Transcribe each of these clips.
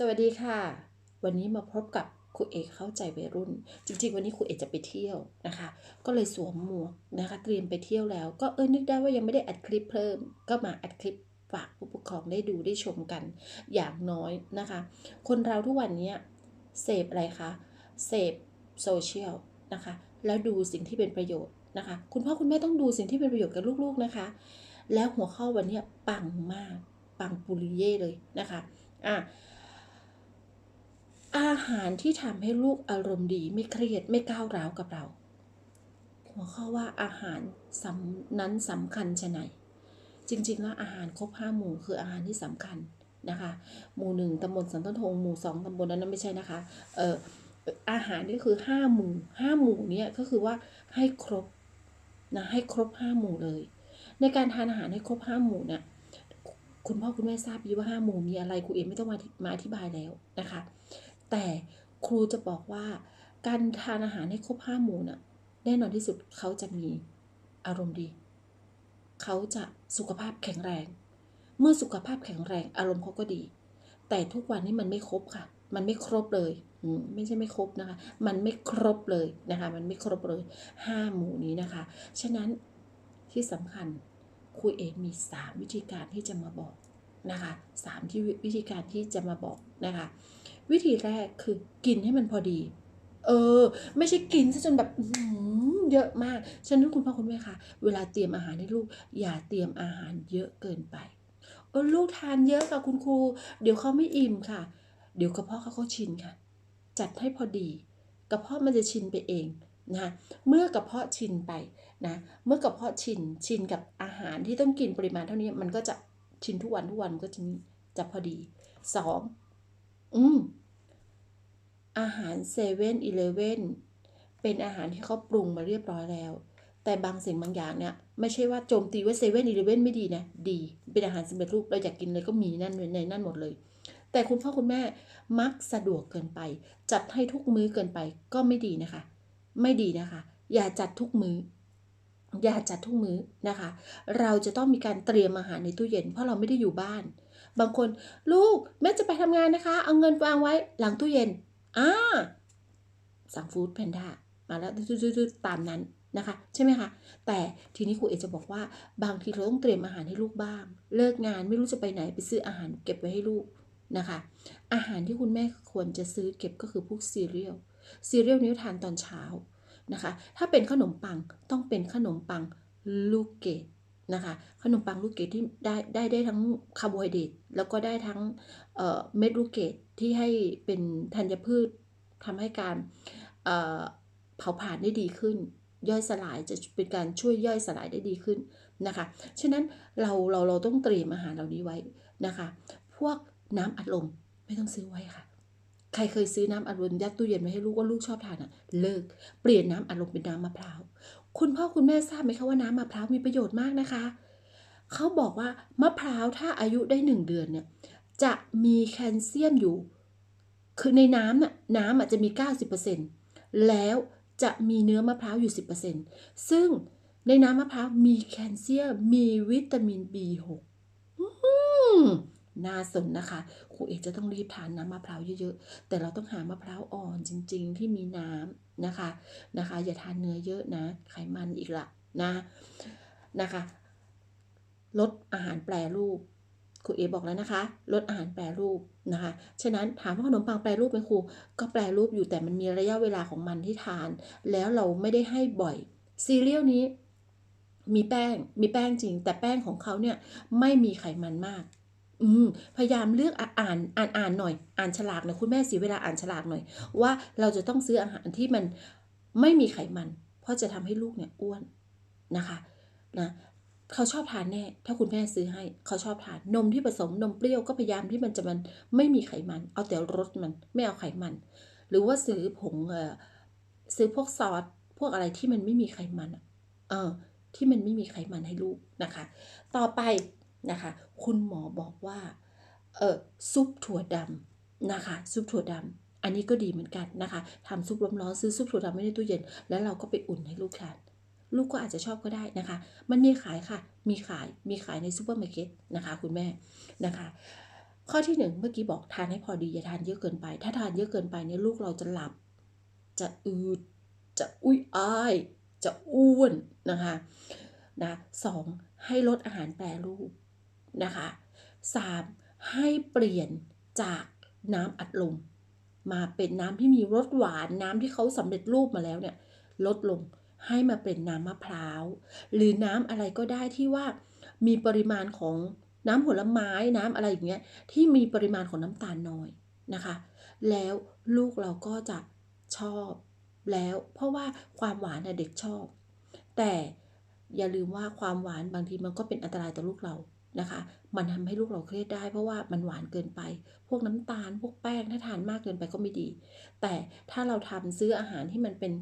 สวัสดีค่ะ วันนี้มาพบกับครูเอกเข้าใจวัยรุ่น จริง ๆ วันนี้ครูเอกจะไปเที่ยวนะคะ ก็เลยสวมหมวกนะคะ เตรียมไปเที่ยวแล้ว ก็เออนึกได้ว่ายังไม่ได้อัดคลิปเพิ่ม ก็มาอัดคลิปฝากผู้ปกครองได้ดูได้ชมกัน อย่างน้อยนะคะ คนเราทุกวันนี้เสพอะไรคะเสพโซเชียลนะคะ แล้วดูสิ่งที่เป็นประโยชน์นะคะ คุณพ่อคุณแม่ต้องดูสิ่งที่เป็นประโยชน์กับลูกๆนะคะ แล้วหัวข้อวันนี้ปังมากปังปุริเย่เลยนะคะอะ อาหารที่ทำให้ลูกอารมณ์ดีไม่เครียดไม่ก้าวร้าวกับเรา หัวข้อว่าอาหารนั้นสำคัญชะไหน จริงๆแล้วอาหารครบห้าหมู่คืออาหารที่สำคัญนะคะ หมู่หนึ่งตำบลสันต้นทงหมู่สองตำบลนั้นนั้นไม่ใช่นะคะเอ่ออาหารนี่คือห้าหมู่ห้าหมู่เนี่ยก็คือว่าให้ครบนะให้ครบห้าหมู่เลย ในการทานอาหารให้ครบห้าหมู่เนี่ยคุณพ่อคุณแม่ทราบดีว่าห้าหมู่มีอะไรครูเอ็มไม่ต้องมามาอธิบายแล้วนะคะ แต่ครูจะบอกว่า การทานอาหารให้ครบห้าหมู่น่ะแน่นอนที่สุดเขาจะมีอารมณ์ดี เขาจะสุขภาพแข็งแรง เมื่อสุขภาพแข็งแรง อารมณ์เขาก็ดี แต่ทุกวันนี้มันไม่ครบค่ะ มันไม่ครบเลยไม่ใช่ไม่ครบนะคะ มันไม่ครบเลยนะคะ มันไม่ครบเลยห้าหมู่นี้นะคะ ฉะนั้นที่สำคัญครูเอมีสามวิธีการที่จะมาบอกนะคะสามที่วิธีการที่จะมาบอกนะคะ วิธีแรกคือกินให้มันพอดี เออ ไม่ใช่กินซะจนแบบเยอะมากฉะนั้นคุณพ่อคุณแม่คะเวลาเตรียมอาหารให้ลูก อย่าเตรียมอาหารเยอะเกินไปเออลูกทานเยอะค่ะคุณครู เดี๋ยวเขาไม่อิ่มค่ะ เดี๋ยวกระเพาะเขาเขาชินค่ะ จัดให้พอดี กระเพาะมันจะชินไปเองนะเมื่อกระเพาะชินไปนะเมื่อกระเพาะชินชินกับอาหารที่ต้องกินปริมาณเท่านี้มันก็จะชินทุกวันทุกวันมันก็จะจะพอดีส อืม อาหารเซเว่นอีเลเว่นเป็นอาหารที่เขาปรุงมาเรียบร้อยแล้ว แต่บางสิ่งบางอย่างเนี่ย ไม่ใช่ว่าโจมตีว่าเซเว่นอีเลเว่นไม่ดีนะ ดี เป็นอาหารสำเร็จรูปเราอยากกินเลยก็มีนั่นในนั่นหมดเลย แต่คุณพ่อคุณแม่มักสะดวกเกินไป จัดให้ทุกมื้อเกินไปก็ไม่ดีนะคะ ไม่ดีนะคะ อย่าจัดทุกมื้ออย่าจัดทุกมื้อนะคะ เราจะต้องมีการเตรียมอาหารในตู้เย็น เพราะเราไม่ได้อยู่บ้าน บางคนลูกแม่จะไปทำงานนะคะ เอาเงินวางไว้หลังตู้เย็นอ่าสั่งฟู้ดแพนด้ามาแล้วดืดๆตามนั้นนะคะ ใช่ไหมคะ แต่ทีนี้ครูเอจะบอกว่า บางทีเราต้องเตรียมอาหารให้ลูกบ้าง เลิกงานไม่รู้จะไปไหนไปซื้ออาหารเก็บไว้ให้ลูกนะคะ อาหารที่คุณแม่ควรจะซื้อเก็บก็คือพวกซีเรียลซีเรียลนี้ทานตอนเช้านะคะ ถ้าเป็นขนมปังต้องเป็นขนมปังลูกเกด นะคะ ขนมปังลูกเกดที่ได้ได้ได้ทั้งคาร์โบไฮเดรตแล้วก็ได้ทั้งเม็ดลูกเกดที่ให้เป็นธัญพืชทำให้การเผาผลาญได้ดีขึ้น ย่อยสลายจะเป็นการช่วยย่อยสลายได้ดีขึ้นนะคะ ฉะนั้นเราเราเราต้องเตรียมอาหารเหล่านี้ไว้นะคะ พวกน้ำอัดลมไม่ต้องซื้อไว้ค่ะ ใครเคยซื้อน้ำอัดลมยัดตู้เย็นไว้ให้ลูกว่าลูกชอบทานอะเลิก เปลี่ยนน้ำอัดลมเป็นน้ำมะพร้าว คุณพ่อคุณแม่ทราบไหมคะว่าน้ำมะพร้าวมีประโยชน์มากนะคะ เขาบอกว่ามะพร้าวถ้าอายุได้หนึ่งเดือนเนี่ยจะมีแคลเซียมอยู่ คือในน้ำน่ะน้ำอาจจะมี 90%แล้วจะมีเนื้อมะพร้าวอยู่ 10%ซึ่งในน้ำมะพร้าวมีแคลเซียม มีวิตามิน B6 อื้อหือ น่าสนนะคะครูเอกจะต้องรีบทานน้ำมะพร้าวเยอะๆ แต่เราต้องหามะพร้าวอ่อนจริง ๆ ที่มีน้ำนะคะนะคะ อย่าทานเนื้อเยอะนะ ไขมันอีกละนะนะคะ ลดอาหารแปรรูปครูเอบอกแล้วนะคะ ลดอาหารแปรรูปนะคะ ฉะนั้นถามว่าขนมปังแปรรูปไหมครู ก็แปรรูปอยู่แต่มันมีระยะเวลาของมันที่ทาน แล้วเราไม่ได้ให้บ่อย ซีเรียลนี้มีแป้ง มีแป้งจริง แต่แป้งของเขาเนี่ยไม่มีไขมันมาก อืมพยายามเลือกอ่านอ่านอ่านหน่อย อ่านฉลากหน่อยคุณแม่เสียเวลาอ่านฉลากหน่อย ว่าเราจะต้องซื้ออาหารที่มันไม่มีไขมัน เพราะจะทำให้ลูกเนี่ยอ้วนนะคะนะเขาชอบทานแน่ ถ้าคุณแม่ซื้อให้ เขาชอบทานนมที่ผสมนมเปรี้ยวก็พยายามที่มันจะมันไม่มีไขมัน เอาแต่รสมันไม่เอาไขมัน หรือว่าซื้อผงเอ่อซื้อพวกซอสพวกอะไรที่มันไม่มีไขมันอะเออที่มันไม่มีไขมันให้ลูกนะคะ ต่อไป นะคะ คุณหมอบอกว่าเออซุปถั่วดำนะคะ ซุปถั่วดำอันนี้ก็ดีเหมือนกันนะคะทำซุปร้อนๆซื้อซุปถั่วดำไว้ในตู้เย็น แล้วเราก็ไปอุ่นให้ลูกทานลูกก็อาจจะชอบก็ได้นะคะ มันมีขายค่ะ มีขาย มีขายในซูเปอร์มาร์เก็ตนะคะคุณแม่นะคะ ข้อที่หนึ่งเมื่อกี้บอกทานให้พอดีอย่าทานเยอะเกินไป ถ้าทานเยอะเกินไปเนี่ยลูกเราจะหลับ จะอืด จะอุ้ยอ้าย จะอ้วนนะคะนะสองให้ลดอาหารแปรรูป นะคะสาให้เปลี่ยนจากน้ำอัดลม มาเป็นน้ำที่มีรสหวานน้ำที่เขาสำเร็จรูปมาแล้วเนี่ยลดลงให้มาเป็นน้ำมะพร้าว หรือน้ำอะไรก็ได้ที่ว่ามีปริมาณของน้ำผลไม้น้ำอะไรอย่างเงี้ยที่มีปริมาณของน้ำตาลน้อยนะคะ แล้วลูกเราก็จะชอบแล้ว เพราะว่าความหวานน่ะเด็กชอบ แต่อย่าลืมว่าความหวานบางทีมันก็เป็นอันตรายต่อลูกเรา นะคะ มันทำให้ลูกเราเครียดได้เพราะว่ามันหวานเกินไป พวกน้ำตาล พวกแป้งถ้าทานมากเกินไปก็ไม่ดี แต่ถ้าเราทำซื้ออาหารที่มันเป็น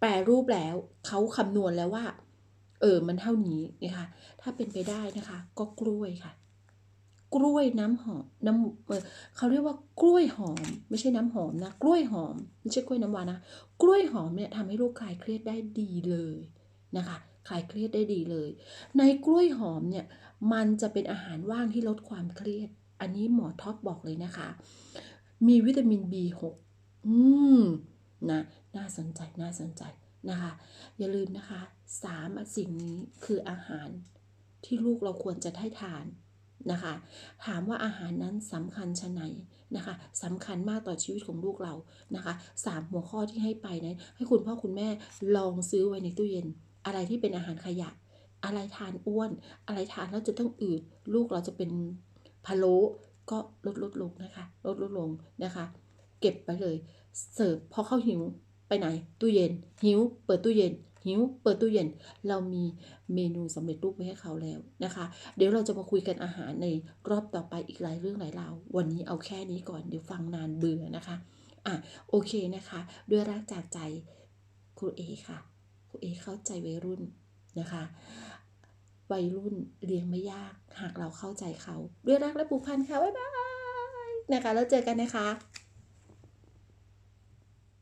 แปรรูปแล้วเขาคำนวณแล้วว่า เออมันเท่านี้นะคะถ้าเป็นไปได้นะคะ ก็กล้วยค่ะ กล้วยน้ำหอมน้ำเออเขาเรียกว่ากล้วยหอม ไม่ใช่น้ำหอมนะกล้วยหอมไม่ใช่กล้วยน้ำว้านะกล้วยหอมเนี่ยทำให้ลูกคลายเครียดได้ดีเลยนะคะ คลายเครียดได้ดีเลย ในกล้วยหอมเนี่ยมันจะเป็นอาหารว่างที่ลดความเครียด อันนี้หมอท็อปบอกเลยนะคะ มีวิตามิน B6 อืมนะน่าสนใจน่าสนใจนะคะ อย่าลืมนะคะสามสิ่งนี้คืออาหารที่ลูกเราควรจะได้ทานนะคะ ถามว่าอาหารนั้นสำคัญชะไหนนะคะสำคัญมากต่อชีวิตของลูกเรานะคะสามหัวข้อที่ให้ไปนะให้คุณพ่อคุณแม่ลองซื้อไว้ในตู้เย็น อะไรที่เป็นอาหารขยะ อะไรทานอ้วน อะไรทานแล้วจะต้องอืด ลูกเราจะเป็นพะโล้ก็ลดลดลงนะคะ ลดลดลงนะคะ เก็บไปเลย เสิร์ฟพอเข้าหิวไปไหน ตู้เย็น หิว เปิดตู้เย็น หิว เปิดตู้เย็น เรามีเมนูสำเร็จรูปไว้ให้เขาแล้วนะคะ เดี๋ยวเราจะมาคุยกันอาหารในรอบต่อไปอีกหลายเรื่องหลายราว วันนี้เอาแค่นี้ก่อน เดี๋ยวฟังนานเบื่อนะคะ อะ โอเคนะคะ ด้วยรักจากใจครูเอค่ะ ครูเอเข้าใจวัยรุ่นนะคะ วัยรุ่นเลี้ยงไม่ยาก หากเราเข้าใจเขา ด้วยรักและผูกพันค่ะ บ๊ายบายนะคะ แล้วเจอกันนะคะ